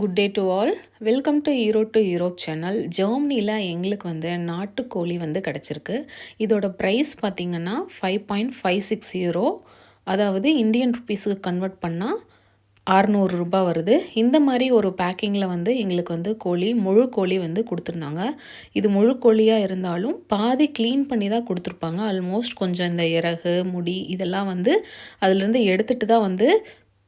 Good day to all welcome to Erode Europe channel ஜெர்மனியில் எங்களுக்கு வந்து நாட்டுக்கோழி வந்து கிடச்சிருக்கு. இதோட ப்ரைஸ் பார்த்திங்கன்னா five point five six euro அதாவது இந்தியன் ருபீஸுக்கு கன்வெர்ட் பண்ணால் அறநூறு ரூபாய் வருது. இந்த மாதிரி ஒரு பேக்கிங்கில் வந்து எங்களுக்கு வந்து கோழி முழு கோழி வந்து கொடுத்துருந்தாங்க. இது முழு கோழியாக இருந்தாலும் பாதி க்ளீன் பண்ணி தான் கொடுத்துருப்பாங்க. ஆல்மோஸ்ட் கொஞ்சம் இந்த இறகு முடி இதெல்லாம் வந்து அதுலேருந்து எடுத்துகிட்டு தான் வந்து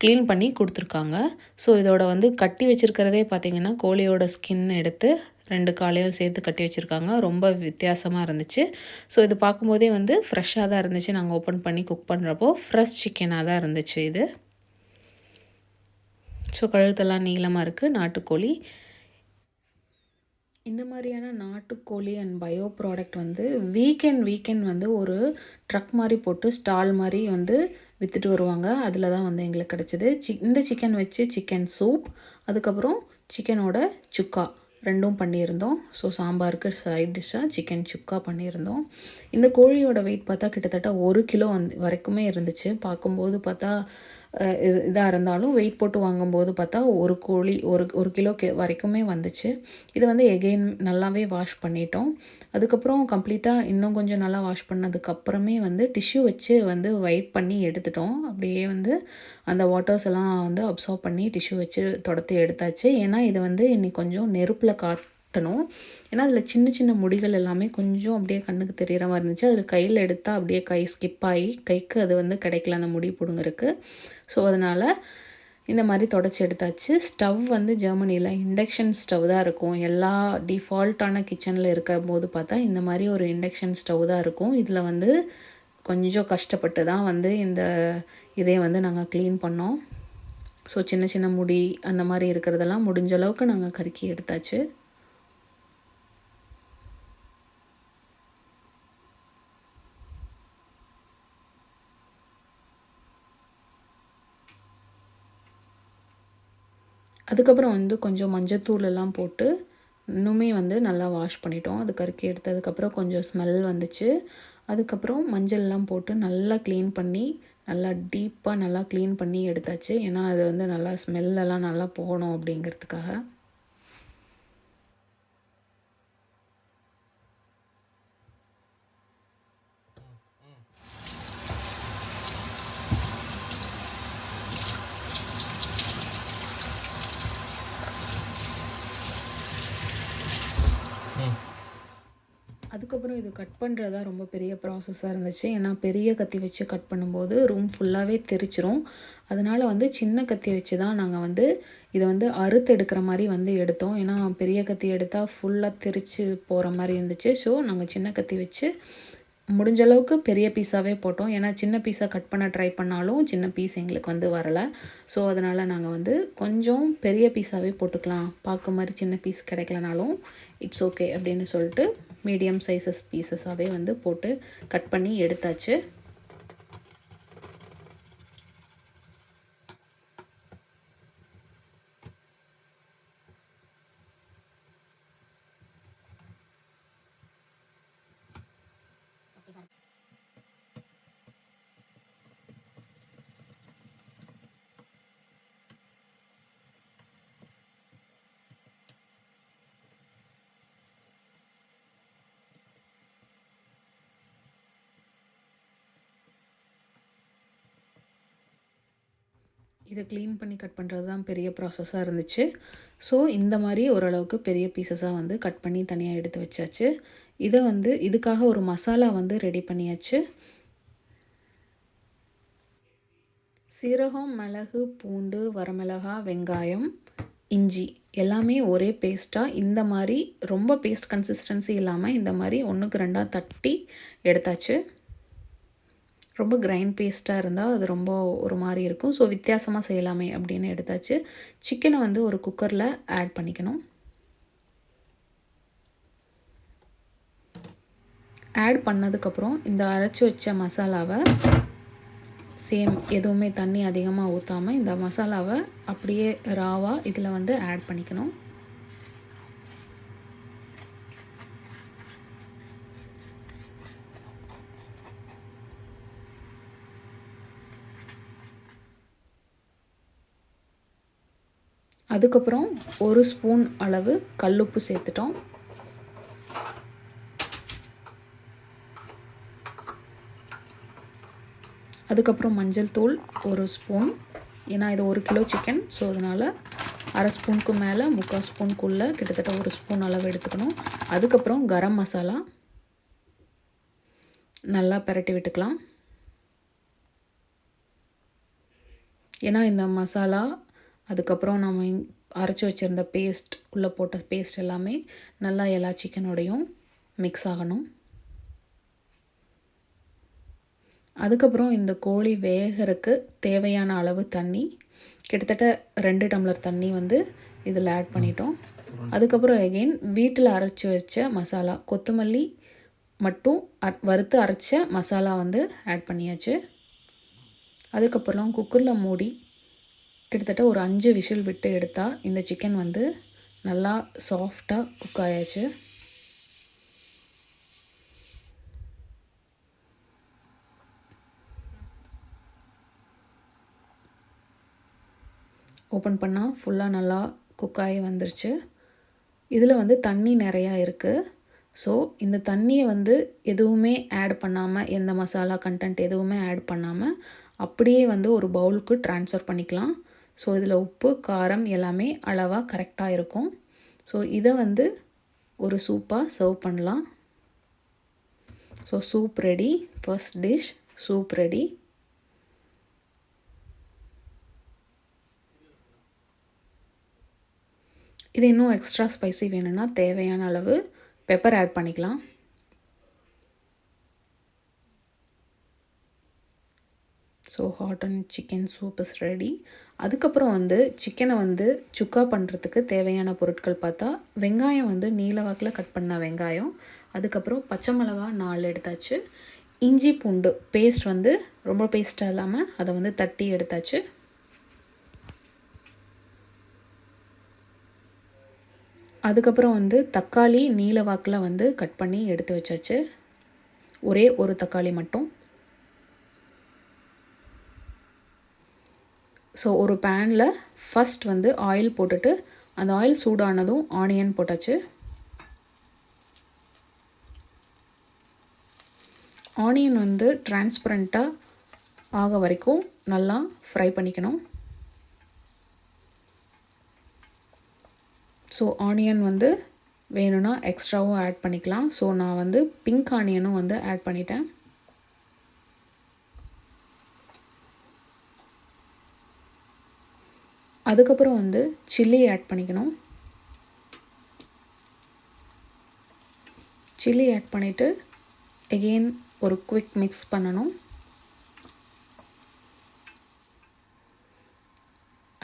க்ளீன் பண்ணி கொடுத்துருக்காங்க. ஸோ இதோட வந்து கட்டி வச்சுருக்கிறதே பார்த்திங்கன்னா கோழியோட ஸ்கின் எடுத்து ரெண்டு காலையும் சேர்த்து கட்டி வச்சுருக்காங்க. ரொம்ப வித்தியாசமாக இருந்துச்சு. ஸோ இது பார்க்கும்போதே வந்து ஃப்ரெஷ்ஷாக தான் இருந்துச்சு. நாங்கள் ஓப்பன் பண்ணி குக் பண்ணுறப்போ ஃப்ரெஷ் சிக்கனாக தான் இருந்துச்சு இது. ஸோ கழுத்தெல்லாம் நீளமாக இருக்குது நாட்டுக்கோழி. இந்த மாதிரியான நாட்டுக்கோழி அண்ட் பயோ ப்ராடக்ட் வந்து வீக்கெண்ட் வீக்கெண்ட் வந்து ஒரு ட்ரக் மாதிரி போட்டு ஸ்டால் மாதிரி வந்து விற்றுட்டு வருவாங்க. அதில் தான் வந்து எங்களுக்கு கிடச்சிது. சி இந்த சிக்கன் வச்சு சிக்கன் சூப் அதுக்கப்புறம் சிக்கனோட சுக்கா ரெண்டும் பண்ணியிருந்தோம். ஸோ சாம்பாருக்கு சைட் டிஷ்ஷாக சிக்கன் சுக்கா பண்ணியிருந்தோம். இந்த கோழியோட வெயிட் பார்த்தா கிட்டத்தட்ட ஒரு கிலோ வந்து வரைக்குமே இருந்துச்சு. பார்க்கும்போது பார்த்தா இதாக இருந்தாலும் வெயிட் போட்டு வாங்கும்போது பார்த்தா ஒரு கோழி ஒரு ஒரு கிலோ வரைக்குமே வந்துச்சு. இது வந்து எகெயின் நல்லாவே வாஷ் பண்ணிட்டோம். அதுக்கப்புறம் கம்ப்ளீட்டாக இன்னும் கொஞ்சம் நல்லா வாஷ் பண்ணதுக்கப்புறமே வந்து டிஷ்யூ வச்சு வந்து வெயிட் பண்ணி எடுத்துட்டோம். அப்படியே வந்து அந்த வாட்டர்ஸ் எல்லாம் வந்து அப்சர்வ் பண்ணி டிஷ்யூ வச்சு தொடர்த்து எடுத்தாச்சு. ஏன்னா இது வந்து இன்னைக்கு கொஞ்சம் நெருப்பில் கட்டணும். ஏன்னா அதில் சின்ன சின்ன முடிகள் எல்லாமே கொஞ்சம் அப்படியே கண்ணுக்கு தெரிகிற மாதிரி இருந்துச்சு. அதில் கையில் எடுத்தால் அப்படியே கை ஸ்கிப் ஆகி கைக்கு அது வந்து கிடைக்கல அந்த முடி பிடுங்கிறதுக்கு. ஸோ அதனால் இந்த மாதிரி தொடச்சி எடுத்தாச்சு. ஸ்டவ் வந்து ஜெர்மனியில் இண்டக்ஷன் ஸ்டவ் தான் இருக்கும். எல்லா டிஃபால்ட்டான கிச்சனில் இருக்கிற போது பார்த்தா இந்த மாதிரி ஒரு இண்டக்ஷன் ஸ்டவ் தான் இருக்கும். இதில் வந்து கொஞ்சம் கஷ்டப்பட்டு தான் வந்து இந்த இதை வந்து நாங்கள் க்ளீன் பண்ணோம். ஸோ சின்ன சின்ன முடி அந்த மாதிரி இருக்கிறதெல்லாம் முடிஞ்ச அளவுக்கு நாங்கள் கருக்கி எடுத்தாச்சு. அதுக்கப்புறம் வந்து கொஞ்சம் மஞ்சத்தூள் எல்லாம் போட்டு இன்னுமே வந்து நல்லா வாஷ் பண்ணிட்டோம். அது கருக்கி எடுத்ததுக்கப்புறம் கொஞ்சம் ஸ்மெல் வந்துச்சு. அதுக்கப்புறம் மஞ்சள்லாம் போட்டு நல்லா க்ளீன் பண்ணி நல்லா டீப்பாக நல்லா க்ளீன் பண்ணி எடுத்தாச்சு. ஏன்னா அது வந்து நல்லா ஸ்மெல்லெல்லாம் நல்லா போகணும் அப்படிங்கிறதுக்காக. அதுக்கப்புறம் இது கட் பண்ணுறதா ரொம்ப பெரிய ப்ராசஸாக இருந்துச்சு. ஏன்னா பெரிய கத்தி வச்சு கட் பண்ணும்போது ரூம் ஃபுல்லாகவே தெரிச்சிரும். அதனால் வந்து சின்ன கத்தி வச்சு தான் நாங்கள் வந்து இதை வந்து அறுத்து எடுக்கிற மாதிரி வந்து எடுத்தோம். ஏன்னா பெரிய கத்தி எடுத்தால் ஃபுல்லாக தெரித்து போகிற மாதிரி இருந்துச்சு. ஸோ நாங்கள் சின்ன கத்தி வச்சு முடிஞ்ச அளவுக்கு பெரிய பீஸாகவே போட்டோம். ஏன்னா சின்ன பீஸாக கட் பண்ண ட்ரை பண்ணாலும் சின்ன பீஸ் எங்களுக்கு வந்து வரலை. ஸோ அதனால் நாங்கள் வந்து கொஞ்சம் பெரிய பீஸாகவே போட்டுக்கலாம். பார்க்க மாதிரி சின்ன பீஸ் கிடைக்கலனாலும் இட்ஸ் ஓகே அப்படின்னு சொல்லிட்டு மீடியம் சைஸஸ் பீசஸாகவே வந்து போட்டு கட் பண்ணி எடுத்தாச்சு. இதை க்ளீன் பண்ணி கட் பண்ணுறது தான் பெரிய ப்ராசஸாக இருந்துச்சு. ஸோ இந்த மாதிரி ஓரளவுக்கு பெரிய பீசஸாக வந்து கட் பண்ணி தனியாக எடுத்து வச்சாச்சு. இதை வந்து இதுக்காக ஒரு மசாலா வந்து ரெடி பண்ணியாச்சு. சீரகம் மிளகு பூண்டு வரமிளகா வெங்காயம் இஞ்சி எல்லாமே ஒரே பேஸ்ட்டாக இந்த மாதிரி ரொம்ப பேஸ்ட் கன்சிஸ்டன்சி இல்லாமல் இந்த மாதிரி ஒன்றுக்கு ரெண்டாக தட்டி எடுத்தாச்சு. ரொம்ப கிரைண்ட் பேஸ்ட்டாக இருந்தால் அது ரொம்ப ஒரு மாதிரி இருக்கும். ஸோ வித்தியாசமாக செய்யலாமே அப்படின்னு எடுத்தாச்சு. சிக்கனை வந்து ஒரு குக்கரில் ஆட் பண்ணிக்கணும். ஆட் பண்ணதுக்கப்புறம் இந்த அரைச்சி வச்ச மசாலாவை சேம் எதுவுமே தண்ணி அதிகமாக ஊற்றாமல் இந்த மசாலாவை அப்படியே ராவாக இதில் வந்து ஆட் பண்ணிக்கணும். அதுக்கப்புறம் ஒரு ஸ்பூன் அளவு கல்லுப்பு சேர்த்துட்டோம். அதுக்கப்புறம் மஞ்சள் தூள் ஒரு ஸ்பூன். ஏன்னா இது ஒரு கிலோ சிக்கன் ஸோ அதனால் அரை ஸ்பூனுக்கு மேலே முக்கால் ஸ்பூனுக்குள்ளே கிட்டத்தட்ட ஒரு ஸ்பூன் அளவு எடுத்துக்கணும். அதுக்கப்புறம் கரம் மசாலா. நல்லா பரட்டி விட்டுக்கலாம். ஏன்னா இந்த மசாலா அதுக்கப்புறம் நம்ம அரைச்சி வச்சுருந்த பேஸ்ட் உள்ளே போட்ட பேஸ்ட் எல்லாமே நல்லா எல்லா சிக்கனோடையும் மிக்ஸ் ஆகணும். அதுக்கப்புறம் இந்த கோழி வேகிறதுக்கு தேவையான அளவு தண்ணி கிட்டத்தட்ட ரெண்டு டம்ளர் தண்ணி வந்து இதில் ஆட் பண்ணிட்டோம். அதுக்கப்புறம் எகெயின் வீட்டில் அரைச்சி வச்ச மசாலா கொத்தமல்லி மட்டும் வறுத்து அரைச்ச மசாலா வந்து ஆட் பண்ணியாச்சு. அதுக்கப்புறம் குக்கரில் மூடி கிட்டத்தட்ட ஒரு அஞ்சு விஷில் விட்டு எடுத்தால் இந்த சிக்கன் வந்து நல்லா சாஃப்டாக குக் ஆயாச்சு. ஓப்பன் பண்ணால் ஃபுல்லாக நல்லா குக் ஆகி வந்துருச்சு. இதில் வந்து தண்ணி நிறையா இருக்குது ஸோ இந்த தண்ணியை வந்து எதுவுமே ஆட் பண்ணாமல் எந்த மசாலா கண்டென்ட் எதுவுமே ஆட் பண்ணாமல் அப்படியே வந்து ஒரு பவுலுக்கு ட்ரான்ஸ்ஃபர் பண்ணிக்கலாம். ஸோ இதில் உப்பு காரம் எல்லாமே அளவாக கரெக்டாக இருக்கும். ஸோ இதை வந்து ஒரு சூப்பாக சர்வ் பண்ணலாம். So soup ready first dish soup ready இது இன்னும் எக்ஸ்ட்ரா ஸ்பைசி வேணும்னா தேவையான அளவு பெப்பர் ஆட் பண்ணிக்கலாம். So hot and chicken soup is ready அதுக்கப்புறம் வந்து சிக்கனை வந்து சுக்கா பண்ணுறதுக்கு தேவையான பொருட்கள் பார்த்தா வெங்காயம் வந்து நீல வாக்கில் கட் பண்ண வெங்காயம். அதுக்கப்புறம் பச்சை மிளகா நாலு எடுத்தாச்சு. இஞ்சி பூண்டு பேஸ்ட் வந்து ரொம்ப பேஸ்ட்டாக இல்லாமல் அதை வந்து தட்டி எடுத்தாச்சு. அதுக்கப்புறம் வந்து தக்காளி நீல வாக்கில் வந்து கட் பண்ணி எடுத்து வச்சாச்சு. ஒரே ஒரு தக்காளி மட்டும். ஸோ ஒரு பேனில் ஃபஸ்ட் வந்து ஆயில் போட்டுட்டு அந்த ஆயில் சூடானதும் ஆனியன் போட்டாச்சு. ஆனியன் வந்து டிரான்ஸ்பரண்ட்டாக ஆக வரைக்கும் நல்லா ஃப்ரை பண்ணிக்கணும். ஸோ ஆனியன் வந்து வேணும்னா எக்ஸ்ட்ராவும் ஆட் பண்ணிக்கலாம். ஸோ நான் வந்து பிங்க் ஆனியனும் வந்து ஆட் பண்ணிட்டேன். அதுக்கப்புறம் வந்து சில்லி ஆட் பண்ணிக்கணும். சில்லி ஆட் பண்ணிவிட்டு எகெயின் ஒரு குவிக் மிக்ஸ் பண்ணணும்.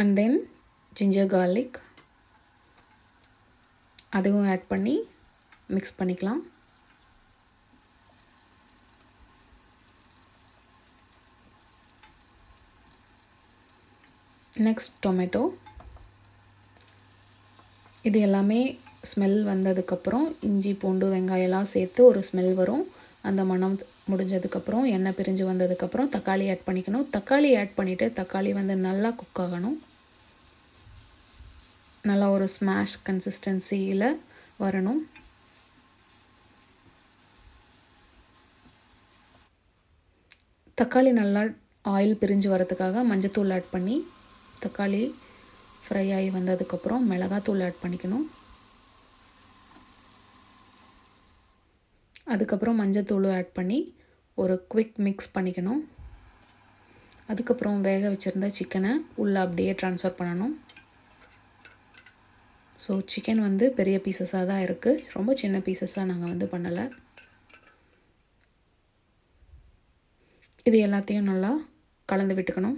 அண்ட் தென் ஜிஞ்சர் கார்லிக் அதுவும் ஆட் பண்ணி மிக்ஸ் பண்ணிக்கலாம். நெக்ஸ்ட் டொமேட்டோ இது எல்லாமே ஸ்மெல் வந்ததுக்கப்புறம் இஞ்சி பூண்டு வெங்காயம்லாம் சேர்த்து ஒரு ஸ்மெல் வரும். அந்த மனம் முடிஞ்சதுக்கப்புறம் எண்ணெய் பிரிஞ்சு வந்ததுக்கப்புறம் தக்காளி ஆட் பண்ணிக்கணும். தக்காளி ஆட் பண்ணிவிட்டு தக்காளி வந்து நல்லா குக் ஆகணும். நல்லா ஒரு ஸ்மாஷ் கன்சிஸ்டன்சியில் வரணும். தக்காளி நல்லா ஆயில் பிரிஞ்சு வரதுக்காக மஞ்சத்தூள் ஆட் பண்ணி தக்காளி ஃப்ரை ஆகி வந்ததுக்கப்புறம் மிளகாத்தூள் ஆட் பண்ணிக்கணும். அதுக்கப்புறம் மஞ்சத்தூள் ஆட் பண்ணி ஒரு குவிக் மிக்ஸ் பண்ணிக்கணும். அதுக்கப்புறம் வேக வச்சுருந்த சிக்கனை உள்ளே அப்படியே ட்ரான்ஸ்ஃபர் பண்ணணும். ஸோ சிக்கன் வந்து பெரிய பீசஸாக தான் இருக்குது ரொம்ப சின்ன பீசஸாக நாங்கள் வந்து பண்ணலை. இது எல்லாத்தையும் நல்லா கலந்து விட்டுக்கணும்.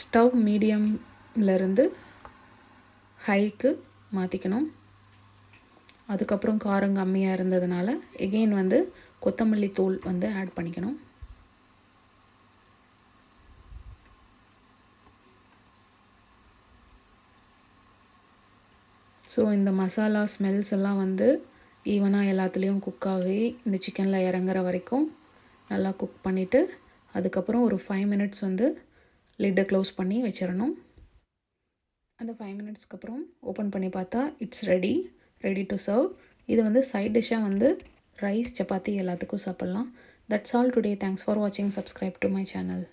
ஸ்டவ் மீடியம்லேருந்து ஹைக்கு மாற்றிக்கணும் அதுக்கப்புறம் காரம் கம்மியாக இருந்ததுனால எகெயின் வந்து கொத்தமல்லி தூள் வந்து ஆட் பண்ணிக்கணும். ஸோ இந்த மசாலா ஸ்மெல்ஸ் எல்லாம் வந்து ஈவனாக எல்லாத்துலேயும் குக் ஆகி இந்த சிக்கனில் இறங்குற வரைக்கும் நல்லா குக் பண்ணிவிட்டு அதுக்கப்புறம் ஒரு ஃபைவ் மினிட்ஸ் வந்து லிட்டை க்ளோஸ் பண்ணி வச்சிடணும் அந்த ஃபைவ் மினிட்ஸ்க்கு அப்புறம் ஓப்பன் பண்ணி பார்த்தா it's ready ready to serve இது வந்து சைட் டிஷ்ஷாக வந்து ரைஸ் சப்பாத்தி எல்லாத்துக்கும் சாப்பிட்லாம். That's all today thanks for வாட்சிங் சப்ஸ்கிரைப் டு மை சேனல்